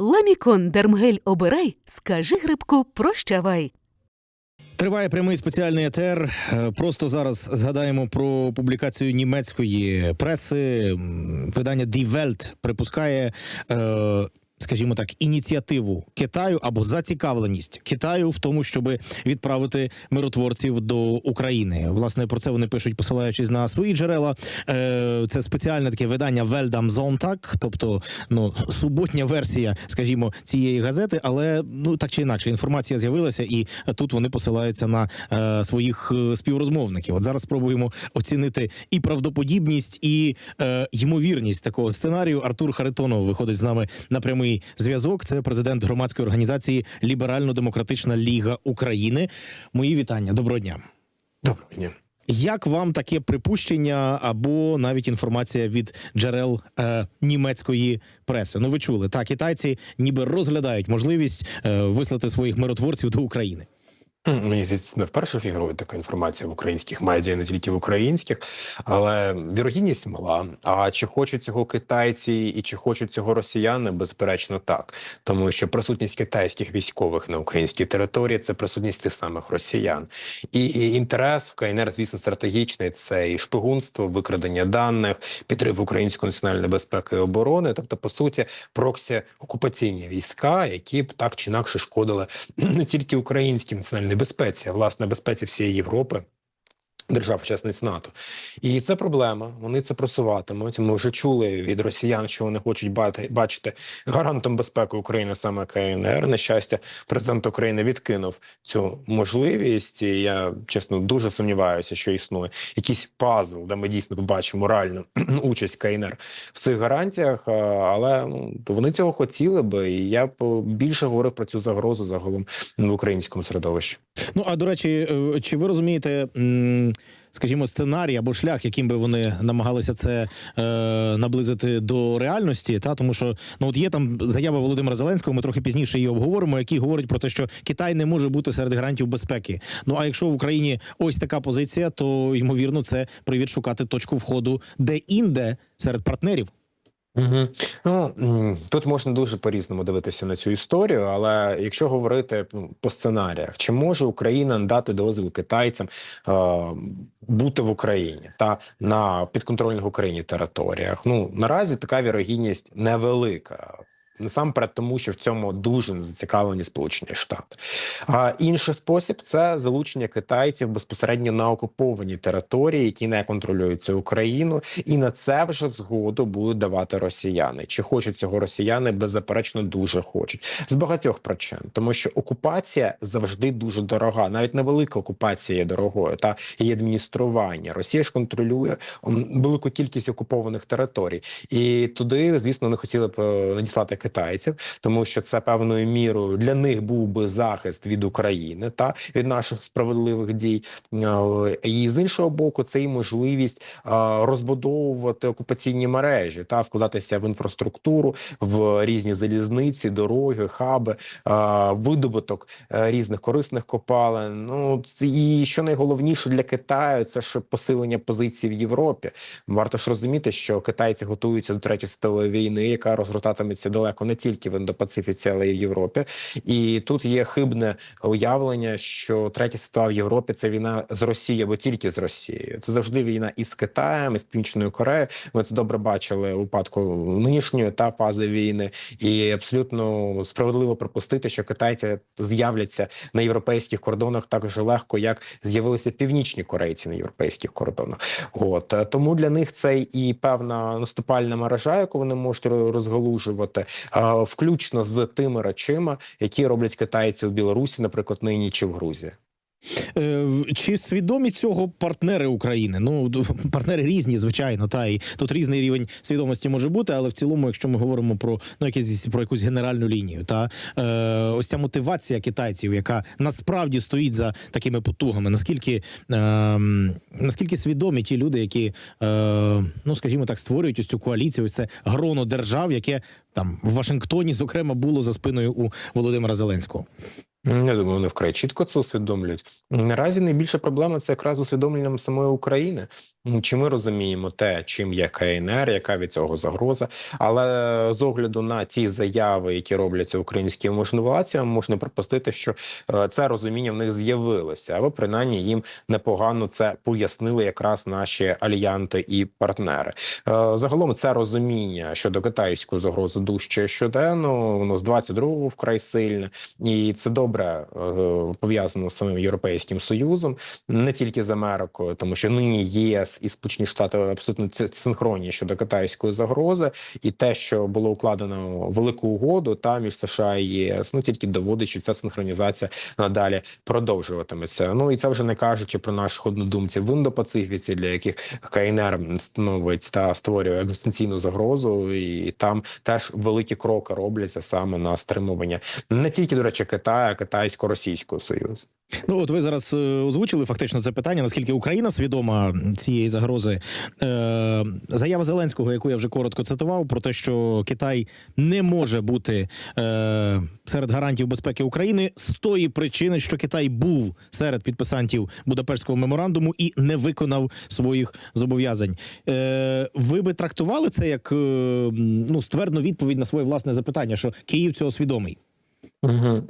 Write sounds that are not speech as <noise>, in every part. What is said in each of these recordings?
Ламікон Дермгель обирай, скажи грибку прощавай. Триває прямий спеціальний етер. Е, Просто зараз згадаємо про публікацію німецької преси. Видання Die Welt припускає. Е, Скажімо так, ініціативу Китаю або зацікавленість Китаю в тому, щоб відправити миротворців до України. Власне про це вони пишуть, посилаючись на свої джерела. Е, Це спеціальне таке видання Велдам Зонтак, тобто ну суботня версія, скажімо, цієї газети, але ну так чи інакше, інформація з'явилася, і тут вони посилаються на е, своїх е, співрозмовників. От зараз спробуємо оцінити і правдоподібність, і ймовірність такого сценарію. Артур Харитонов виходить з нами на прямий зв'язок. Це президент громадської організації Ліберально-Демократична Ліга України. Мої вітання. Доброго дня. Доброго дня. Як вам таке припущення або навіть інформація від джерел е, німецької преси? Ну, ви чули, так, китайці ніби розглядають можливість е, вислати своїх миротворців до України. Мені здається, не вперше фігурує така інформація в українських медіа, не тільки в українських, але вірогідність мала. А чи хочуть цього китайці і чи хочуть цього росіяни? Безперечно, так, тому що присутність китайських військових на українській території це присутність тих самих росіян, і, і інтерес в КНР, звісно, стратегічний. Це і шпигунство, викрадення даних, підрив української національної безпеки і оборони, тобто, по суті, проксі окупаційні війська, які б так чи інакше шкодили <clears throat> не тільки українській національній безпеці, власне безпеці всієї Європи. Держав-учасниць НАТО, і це проблема. Вони це просуватимуть. Ми вже чули від росіян, що вони хочуть бачити гарантом безпеки України саме КНР. На щастя, президент України відкинув цю можливість. І я чесно дуже сумніваюся, що існує якийсь пазл, де ми дійсно побачимо реальну <clears throat> участь КНР в цих гарантіях. Але ну, вони цього хотіли би, і я більше говорив про цю загрозу загалом в українському середовищі. Ну а до речі, е, чи ви розумієте, скажімо, сценарій або шлях, яким би вони намагалися це е, наблизити до реальності? Та тому, що ну от є там заява Володимира Зеленського. Ми трохи пізніше її обговоримо, який говорить про те, що Китай не може бути серед гарантів безпеки. Ну а якщо в Україні ось така позиція, то ймовірно це привід шукати точку входу де інде серед партнерів. Угу. Ну тут можна дуже по-різному дивитися на цю історію, але якщо говорити ну, по сценаріях, чи може Україна дати дозвіл китайцям е, бути в Україні та на підконтрольних Україні територіях? Ну наразі така вірогідність невелика. Насамперед, тому що в цьому дуже зацікавлені Сполучені Штати. А інший спосіб це залучення китайців безпосередньо на окуповані території, які не контролюються Україну, і на це вже згоду будуть давати росіяни. Чи хочуть цього росіяни? Беззаперечно дуже хочуть з багатьох причин, тому що окупація завжди дуже дорога. Навіть невелика окупація є дорогою, та її адміністрування. Росія ж контролює велику кількість окупованих територій, і туди, звісно, не хотіли б е, надіслати китайців, тому що це певною мірою для них був би захист від України та від наших справедливих дій. І з іншого боку, це і можливість розбудовувати окупаційні мережі та вкладатися в інфраструктуру, в різні залізниці, дороги, хаби, видобуток е, різних корисних копалин. Ну і що найголовніше для Китаю, це ж посилення позицій в Європі. Варто ж розуміти, що китайці готуються до третьої світової війни, яка розгортатиметься далеко не тільки в Індопацифіці, але й в Європі. І тут є хибне уявлення, що третя світова в Європі це війна з Росією або тільки з Росією. Це завжди війна із Китаєм, із Північною Кореєю. Ми це добре бачили у випадку нинішньої та фази війни, і абсолютно справедливо припустити, що китайці з'являться на європейських кордонах так же легко, як з'явилися північні корейці на європейських кордонах. От тому для них це і певна наступальна мережа, яку вони можуть розгалужувати, включно з тими речима, які роблять китайці у Білорусі, наприклад, нині чи в Грузії. Е, Чи свідомі цього партнери України? Ну партнери різні, звичайно, та і тут різний рівень свідомості може бути, але в цілому, якщо ми говоримо про ну якісь про якусь генеральну лінію, та е, ось ця мотивація китайців, яка насправді стоїть за такими потугами, наскільки е, наскільки свідомі ті люди, які е, ну скажімо так, створюють ось цю коаліцію, ось це гроно держав, яке там в Вашингтоні, зокрема, було за спиною у Володимира Зеленського. Я думаю, вони вкрай чітко це усвідомлюють. Наразі найбільша проблема це якраз усвідомленням самої України. Чи ми розуміємо те, чим є КНР, яка від цього загроза? Але з огляду на ті заяви, які робляться українськими можновладцями, можна припустити, що е, це розуміння в них з'явилося, або принаймні їм непогано це пояснили якраз наші альянти і партнери. Е, Загалом це розуміння щодо китайської загрози дужче щоденно. Воно з 22-го вкрай сильне, і це добре е, пов'язано з самим європейським союзом, не тільки з Америкою, тому що нині ЄС і Сполучені Штати абсолютно синхронні щодо китайської загрози, і те, що було укладено велику угоду та між США і ЄС, ну тільки доводить, що ця синхронізація надалі продовжуватиметься. Ну і це вже не кажучи про наших однодумців в індопацифіці, для яких КНР становить та створює екзистенційну загрозу, і там теж великі кроки робляться саме на стримування не тільки до речі, Китаю, китайсько-російського союзу. Ну, от ви зараз е, озвучили фактично це питання, наскільки Україна свідома цієї загрози. Е, заява Зеленського, яку я вже коротко цитував, про те, що Китай не може бути е, серед гарантів безпеки України з тої причини, що Китай був серед підписантів Будапештського меморандуму і не виконав своїх зобов'язань. Е, ви би трактували це як е, ну, ствердну відповідь на своє власне запитання, що Київ цього свідомий? Угу.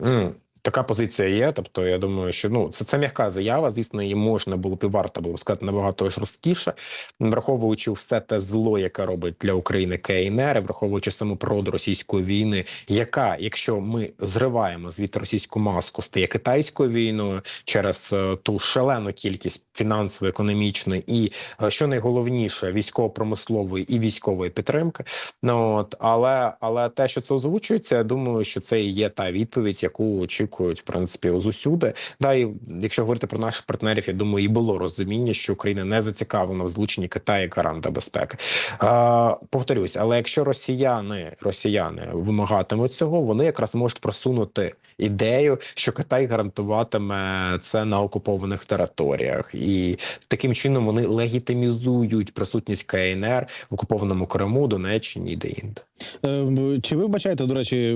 Така позиція є. Тобто, я думаю, що ну це, це м'яка заява. Звісно, її можна було б і варто було б сказати набагато жорсткіше, враховуючи все те зло, яке робить для України КНР, враховуючи саму природу російської війни, яка, якщо ми зриваємо звідти російську маску, стає китайською війною через е, ту шалену кількість фінансово економічної і е, що найголовніше військово-промислової і військової підтримки. Ну от але але те, що це озвучується, я думаю, що це і є та відповідь, яку очікують в принципі з усюди. Да, і якщо говорити про наших партнерів, я думаю, і було розуміння, що Україна не зацікавлена в злученні Китаю гаранта безпеки. А, повторюсь, але якщо росіяни росіяни вимагатимуть цього, вони якраз можуть просунути ідею, що Китай гарантуватиме це на окупованих територіях, і таким чином вони легітимізують присутність КНР в окупованому Криму, Донеччині і де інде. Е, Чи ви вбачаєте, до речі,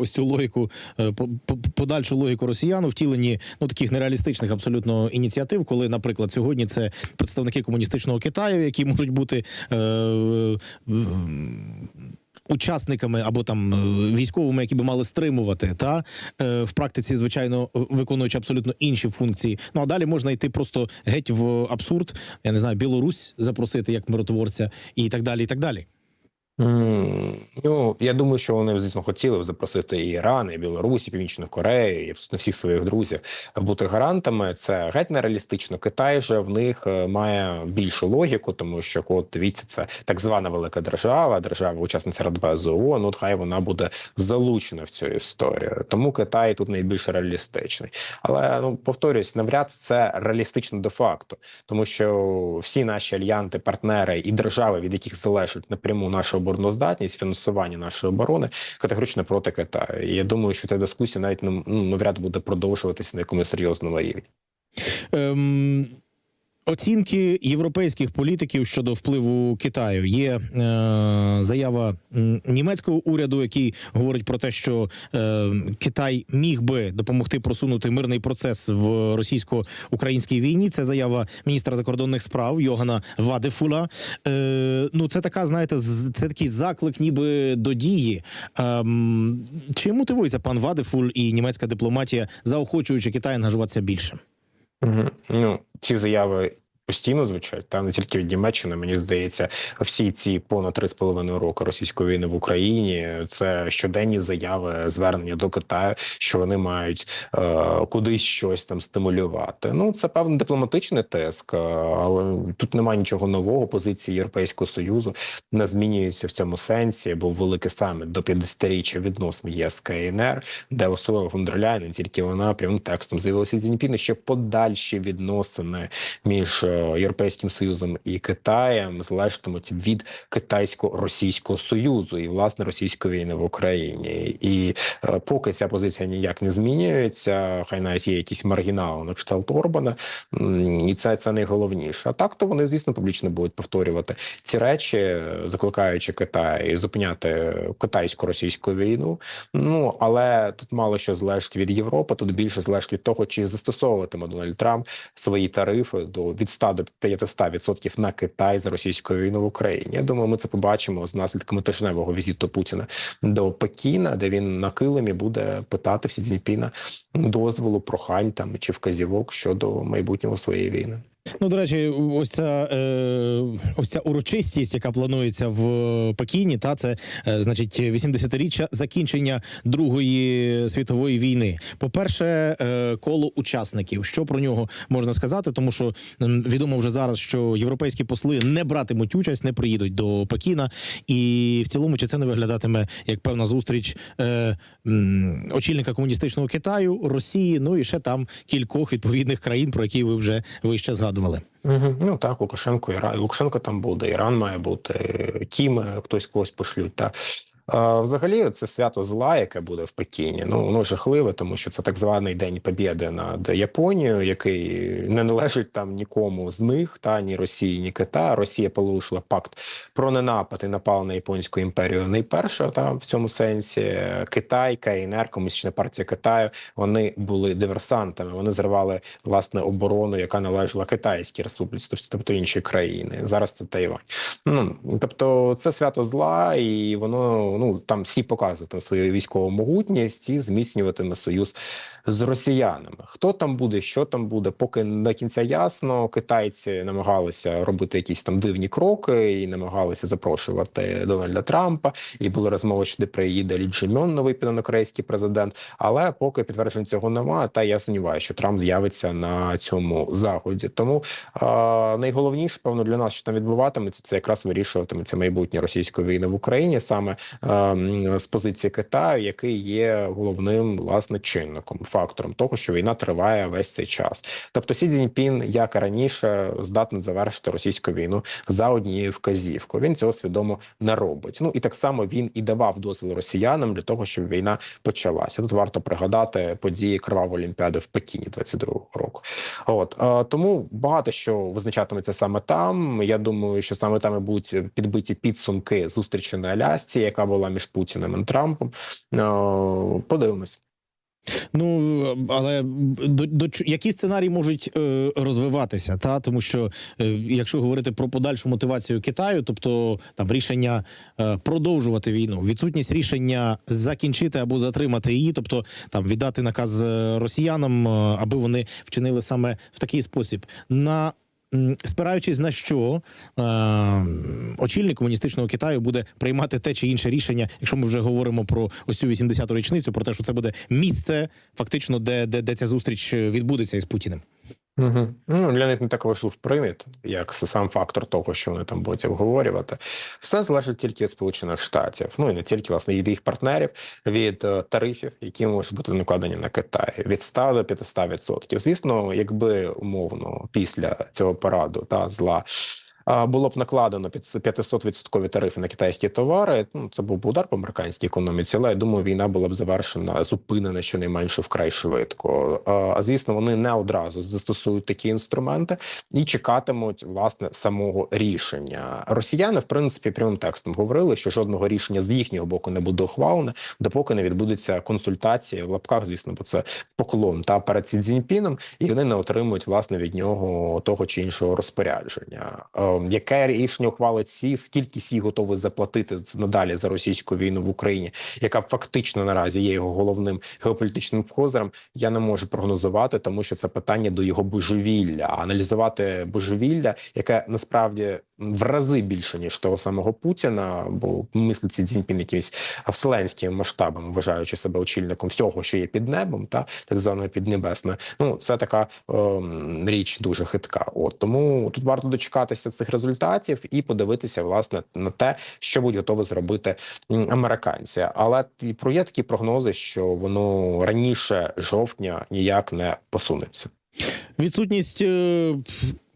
ось цю логіку, е, по- по- подальшу логіку росіян у втіленні ну таких нереалістичних абсолютно ініціатив, коли, наприклад, сьогодні це представники комуністичного Китаю, які можуть бути е, учасниками або там е, військовими, які би мали стримувати, та е, в практиці, звичайно, виконуючи абсолютно інші функції. Ну а далі можна йти просто геть в абсурд. Я не знаю, Білорусь запросити як миротворця і так далі. І так далі. Ну я думаю, що вони звісно хотіли б запросити і Іран, і Білорусь, і Північну Корею, і абсолютно всіх своїх друзів бути гарантами. Це геть нереалістично. Китай же в них е, має більшу логіку, тому що от дивіться, це так звана велика держава, держава учасниця Радбезу ООН, от хай вона буде залучена в цю історію. Тому Китай тут найбільш реалістичний. Але ну повторюсь, навряд це реалістично де факто, тому що всі наші альянти, партнери і держави, від яких залежить напряму наша обороноздатність, фінансування нашої оборони, категорично проти Китаю. І я думаю, що ця дискусія навіть ну, ну, навряд буде продовжуватися на якомусь серйозному рівні. Ем, оцінки європейських політиків щодо впливу Китаю є е, заява німецького уряду, який говорить про те, що е, Китай міг би допомогти просунути мирний процес в російсько-українській війні. Це заява міністра закордонних справ Йогана Вадефула. Е, ну, це така, знаєте, це такий заклик, ніби до дії. Ем, чи мотивується пан Вадефуль і німецька дипломатія, заохочуючи Китай ангажуватися більше? Ну ці заяви. Постійно звучать та не тільки від Німеччини. Мені здається, всі ці понад три з половиною роки російської війни в Україні це щоденні заяви, звернення до Китаю, що вони мають е, кудись щось там стимулювати. Ну це певний дипломатичний тиск, е, але тут немає нічого нового. Позиції Європейського союзу не змінюються в цьому сенсі. Був великий саміт до 50-річчя відносно ЄС КНР, де особливо фон не тільки вона прямим текстом заявилася Цзіньпіну, що подальші відносини між е, Європейським Союзом і Китаєм залежатимуть від китайсько-російського союзу і власне російської війни в Україні. І е, поки ця позиція ніяк не змінюється, хай навіть є якісь маргінали на кшталт Орбана, і це, це найголовніше. А так то вони, звісно, публічно будуть повторювати ці речі, закликаючи Китай зупиняти китайсько-російську війну. Ну але тут мало що залежить від Європи, тут більше залежить від того, чи застосовуватиме Дональд Трамп свої тарифи до від 100 до 500% на Китай за російською війну в Україні. Я думаю, ми це побачимо з наслідками тижневого візиту Путіна до Пекіна, де він на килимі буде питати всі Цзіньпіна дозволу, прохань там чи вказівок щодо майбутнього своєї війни. Ну, до речі, ось ця, е, ось ця урочистість, яка планується в Пекіні, та це е, значить 80-річчя закінчення Другої світової війни. По-перше, е, коло учасників. Що про нього можна сказати? Тому що відомо вже зараз, що європейські посли не братимуть участь, не приїдуть до Пекіна, і в цілому чи це не виглядатиме як певна зустріч е, м, очільника комуністичного Китаю, Росії, ну і ще там кількох відповідних країн, про які ви вже вище згадували. Угу. Ну так, Лукашенко, Іран. Лукашенко там буде, Іран має бути, Кім, хтось когось пошлють. Та. Взагалі, це свято зла, яке буде в Пекіні. Ну воно жахливе, тому що це так званий день Побєди над Японією, який не належить там нікому з них, та ні Росії, ні Кита. Росія порушила пакт про ненапад і напала на японську імперію. Найперше та в цьому сенсі Китай, КНР, Комуністична партія Китаю. Вони були диверсантами. Вони зривали власне оборону, яка належала Китайській республіці, тобто інші країни. Зараз це Тайвань. Ну тобто, це свято зла, і воно ну там всі показують свою військову могутність і зміцнюватиме союз з росіянами. Хто там буде, що там буде, поки не кінця ясно. Китайці намагалися робити якісь там дивні кроки і намагалися запрошувати Дональда Трампа. І були розмови, що де приїде Лі Джемьон, новий півнокорейський президент. Але поки підтверджень цього немає, та я сумніваюся, що Трамп з'явиться на цьому заході. Тому а, найголовніше, певно, для нас, що там відбуватиметься, це якраз вирішуватиметься майбутнє російської війни в Україні саме м, з позиції Китаю, який є головним власне чинником, фактором того, що війна триває весь цей час. Тобто, Сі Цзіньпін, як і раніше, здатний завершити російську війну за однією вказівкою. Він цього свідомо не робить. Ну і так само він і давав дозвіл росіянам для того, щоб війна почалася. Тут варто пригадати події кривавої олімпіади в Пекіні 22-го року. От е, тому багато що визначатиметься саме там. Я думаю, що саме там і будуть підбиті підсумки зустрічі на Алясці, яка була між Путіним і Трампом. Е, Подивимось. Ну але до, до які сценарії можуть е, розвиватися, та тому що е, якщо говорити про подальшу мотивацію Китаю, тобто там рішення е, продовжувати війну, відсутність рішення закінчити або затримати її, тобто там віддати наказ е, росіянам, е, аби вони вчинили саме в такий спосіб на. Спираючись на що е, очільник комуністичного Китаю буде приймати те чи інше рішення, якщо ми вже говоримо про ось цю 80-ту річницю, про те, що це буде місце, фактично, де, де, де ця зустріч е, відбудеться із Путіним. Угу. Ну для них не так важлив приміт, як сам фактор того, що вони там будуть обговорювати. Все залежить тільки від Сполучених Штатів. Ну і не тільки власне від їх партнерів, від е, тарифів, які можуть бути накладені на Китай, від 100 до 500%. Звісно, якби умовно після цього параду та зла. Було б накладено під 500% тарифи на китайські товари. Ну це був удар по американській економіці, але я думаю, війна була б завершена, зупинена щонайменше вкрай швидко. А звісно, вони не одразу застосують такі інструменти і чекатимуть власне самого рішення. Росіяни, в принципі, прямим текстом говорили, що жодного рішення з їхнього боку не буде ухвалене, допоки не відбудеться консультація в лапках, звісно, бо це поклон та перед Сі Цзіньпіном, і вони не отримують власне від нього того чи іншого розпорядження. Яке рішення ухвалить Сі, скільки Сі готовий заплатити надалі за російську війну в Україні, яка фактично наразі є його головним геополітичним козирем, я не можу прогнозувати, тому що це питання до його божевілля. Аналізувати божевілля, яке насправді в рази більше ніж того самого Путіна, бо мислить Сі Цзіньпін якимось вселенськими масштабами, вважаючи себе очільником всього, що є під небом, та так званої піднебесної. Ну це така ем, річ дуже хитка. От тому тут варто дочекатися цих результатів і подивитися власне на те, що будуть готові зробити американці. Але про є такі прогнози, що воно раніше жовтня ніяк не посунеться. Відсутність е,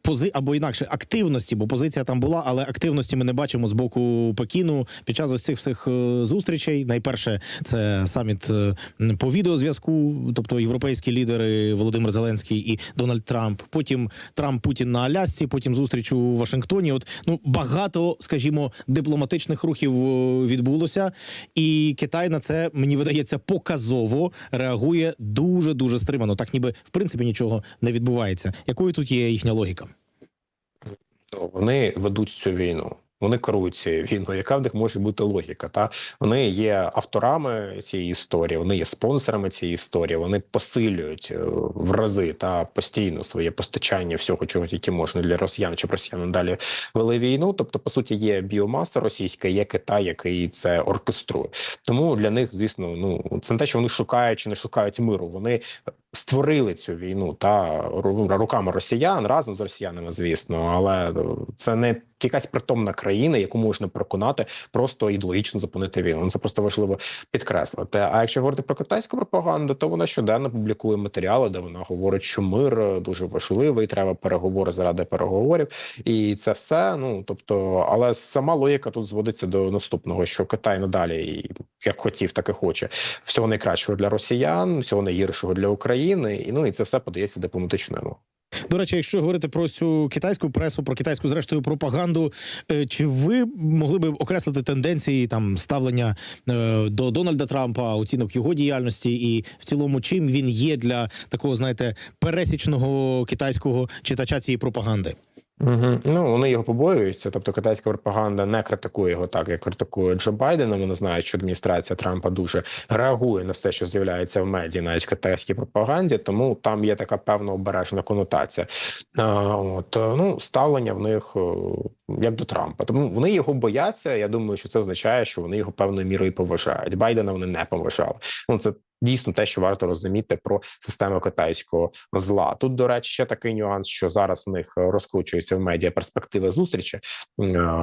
пози або інакше активності, бо позиція там була, але активності ми не бачимо з боку Пекіну під час ось цих всіх е, зустрічей. Найперше, це саміт е, по відеозв'язку, тобто європейські лідери Володимир Зеленський і Дональд Трамп. Потім Трамп Путін на Алясці, потім зустріч у Вашингтоні. От ну багато, скажімо, дипломатичних рухів е, відбулося, і Китай на це мені видається показово реагує дуже дуже стримано. Так ніби в принципі нічого не відбувається. Якою тут є їхня логіка? Вони ведуть цю війну. Вони керують цією війною. Яка в них може бути логіка? Та вони є авторами цієї історії, вони є спонсорами цієї історії. Вони посилюють е, в рази та постійно своє постачання всього, чого тільки можна для росіян, щоб росіяни далі вели війну. Тобто, по суті, є біомаса російська, є Китай, який це оркеструє. Тому для них, звісно, ну це не те, що вони шукають чи не шукають миру. Вони створили цю війну та руками росіян разом з росіянами, звісно, але е, це не якась притомна країна, яку можна переконати просто ідеологічно зупинити війну. Ну, Це просто важливо підкреслити. А якщо говорити про китайську пропаганду, то вона щоденно публікує матеріали, де вона говорить, що мир е, дуже важливий, треба переговори заради переговорів, і це все. Ну тобто, але сама логіка тут зводиться до наступного: що Китай надалі, як хотів, так і хоче всього найкращого для росіян, всього найгіршого для України, і ну і це все подається дипломатичною мовою. До речі, якщо говорити про цю китайську пресу, про китайську зрештою пропаганду, е, чи ви могли би окреслити тенденції там ставлення е, до Дональда Трампа, оцінок його діяльності, і в цілому, чим він є для такого, знаєте, пересічного китайського читача цієї пропаганди? Угу. Ну вони його побоюються. Тобто китайська пропаганда не критикує його так, як критикує Джо Байдена. Вони знають, що адміністрація Трампа дуже реагує на все, що з'являється в медіа, навіть китайській пропаганді. Тому там є така певна обережна конотація. А, от е, ну ставлення в них е, як до Трампа. Тому вони його бояться. Я думаю, що це означає, що вони його певною мірою поважають. Байдена вони не поважали. Ну це дійсно те, що варто розуміти про систему китайського зла. Тут, до речі, ще такий нюанс, що зараз в них е, розкручується в медіа перспективи зустрічі е,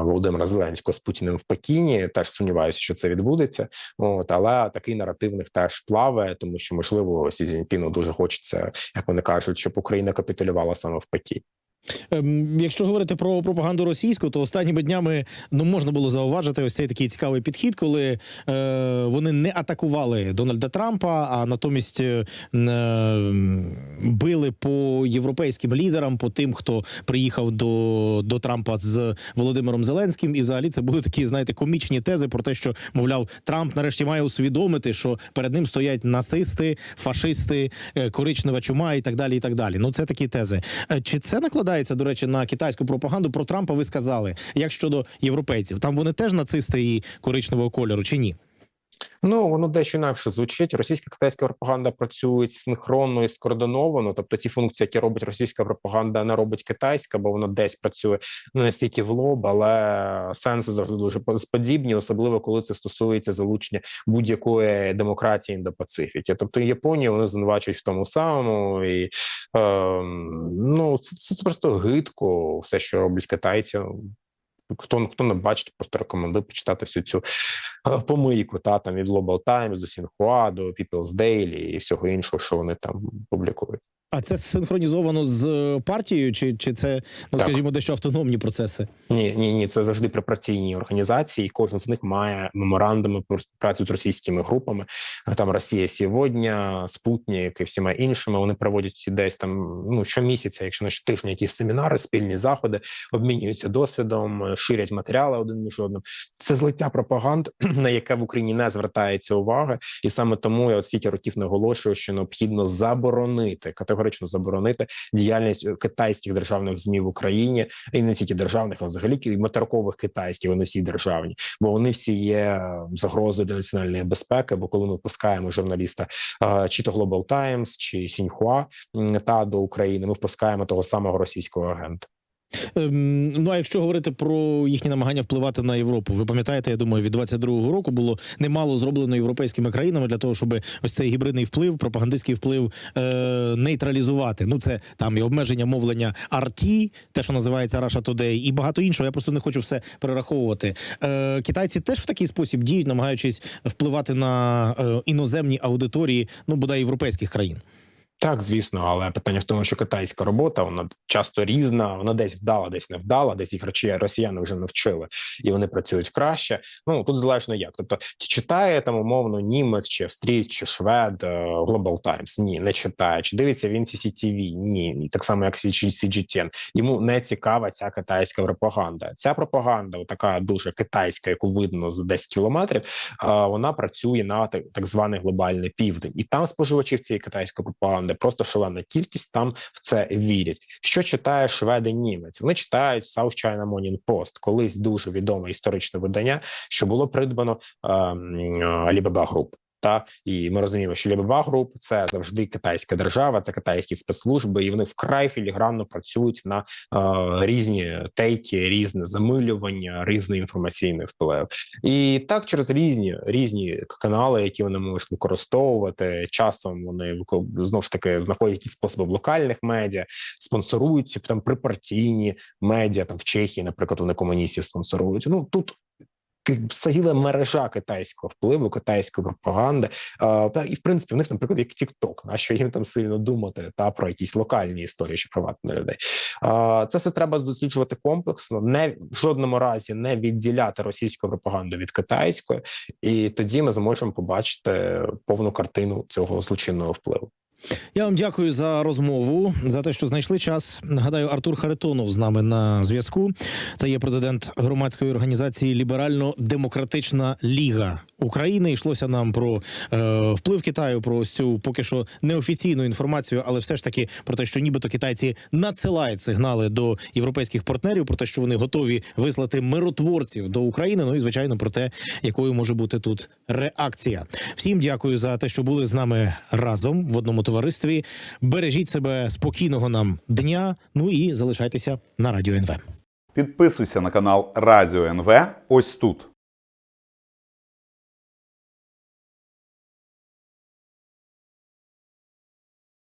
Володимира Зеленського з Путіним в Пекіні. Теж сумніваюся, що це відбудеться. От але такий наратив в них теж плаває, тому що можливо Сі Цзіньпіну дуже хочеться, як вони кажуть, щоб Україна капітулювала саме в Пекіні. Ем, Якщо говорити про пропаганду російську, то останніми днями ну можна було зауважити ось цей такий цікавий підхід, коли е, вони не атакували Дональда Трампа, а натомість е, е, били по європейським лідерам, по тим, хто приїхав до, до Трампа з Володимиром Зеленським. І взагалі це були такі, знаєте, комічні тези про те, що мовляв, Трамп нарешті має усвідомити, що перед ним стоять нацисти, фашисти, е, коричнева чума і так далі. І так далі. Ну це такі тези. Е, Чи це накладається, до речі, на китайську пропаганду? Про Трампа ви сказали. Як щодо європейців, там вони теж нацисти і коричневого кольору, чи ні? Ну воно дещо інакше звучить. Російська китайська пропаганда працюють синхронно і скоординовано. Тобто ті функції, які робить російська пропаганда, не робить китайська, бо вона десь працює не настільки в лоб, але сенси завжди дуже подібні, особливо коли це стосується залучення будь-якої демократії індопацифіки. Тобто Японію вони звинувачують в тому самому, і е, ну це, це просто гидко, все, що роблять китайці. Хто хто не бачить, просто рекомендую почитати всю цю е, помийку та там від Global Times до Сінхуа, до People's Daily і всього іншого, що вони там публікують. А це синхронізовано з е, партією, чи, чи це, ну Так. скажімо, дещо автономні процеси? Ні, ні, ні, це завжди пропорційні організації. Кожен з них має меморандуми про співпрацю з російськими групами. Там Росія сьогодні, Спутник і всіма іншими. Вони проводять десь там ну щомісяця, якщо не щотижня, якісь семінари, спільні заходи, обмінюються досвідом, е, ширять матеріали один між одним. Це злиття пропаганд, <clears throat> на яке в Україні не звертається уваги, і саме тому я от стільки років наголошую, що необхідно заборонити категорично заборонити діяльність е, китайських державних змі в Україні і не тільки державних, а взагалі матеркових китайських. Вони всі державні, бо вони всі є е, загрозою для національної безпеки. Бо коли ми пускаємо журналіста е, чи то Global Times, чи Сіньхуа та до України, ми впускаємо того самого російського агента. Ем, ну а якщо говорити про їхні намагання впливати на Європу, ви пам'ятаєте, я думаю, від 22-го року було немало зроблено європейськими країнами для того, щоб ось цей гібридний вплив, пропагандистський вплив е, нейтралізувати. Ну це там і обмеження мовлення RT, те, що називається Russia Today, і багато іншого. Я просто не хочу все перераховувати. Е, китайці теж в такий спосіб діють, намагаючись впливати на е, іноземні аудиторії, ну бодай європейських країн. Так, звісно, але питання в тому, що китайська робота вона часто різна, вона десь вдала, десь не вдала, десь їх речі росіяни вже навчили, і вони працюють краще. Ну тут залежно як. Тобто, чи читає там умовно німець, чи австрієць, чи швед е, Global Times? Ні, не читає. Чи дивиться він CCTV? Ні, так само як CGTN. Йому не цікава ця китайська пропаганда. Ця пропаганда, така дуже китайська, яку видно за 10 кілометрів. е, Вона працює на так, званий глобальний південь, і там споживачів цієї китайської пропаганди просто шалена кількість. Там в це вірять. Що читає шведи німець? Вони читають South China Morning Post, колись дуже відоме історичне видання, що було придбано ем, Alibaba Group. Та і ми розуміємо, що Alibaba Group – це завжди китайська держава, це китайські спецслужби, і вони вкрай філігранно працюють на е, різні тейки, різне замилювання, різний інформаційний вплив. І так через різні різні канали, які вони можуть використовувати. Часом вони знову ж таки знаходять якісь способи локальних медіа, спонсорують там припартійні медіа. Там в Чехії, наприклад, вони комуністів спонсорують. Ну тут. Ціла мережа китайського впливу, китайської пропаганди, та і в принципі в них, наприклад, як TikTok, на що їм там сильно думати та про якісь локальні історії чи приватних людей. Це все треба досліджувати комплексно, не в жодному разі не відділяти російську пропаганду від китайської, і тоді ми зможемо побачити повну картину цього злочинного впливу. Я вам дякую за розмову, за те, що знайшли час. Нагадаю, Артур Харитонов з нами на зв'язку. Це є президент громадської організації Ліберально-Демократична Ліга України. Йшлося нам про е, вплив Китаю, про цю поки що неофіційну інформацію, але все ж таки про те, що нібито китайці надсилають сигнали до європейських партнерів, про те, що вони готові вислати миротворців до України. Ну і звичайно про те, якою може бути тут реакція. Всім дякую за те, що були з нами разом в одному товаристві. Бережіть себе спокійного нам дня. Ну і залишайтеся на радіо НВ. Підписуйся на канал Радіо НВ ось тут.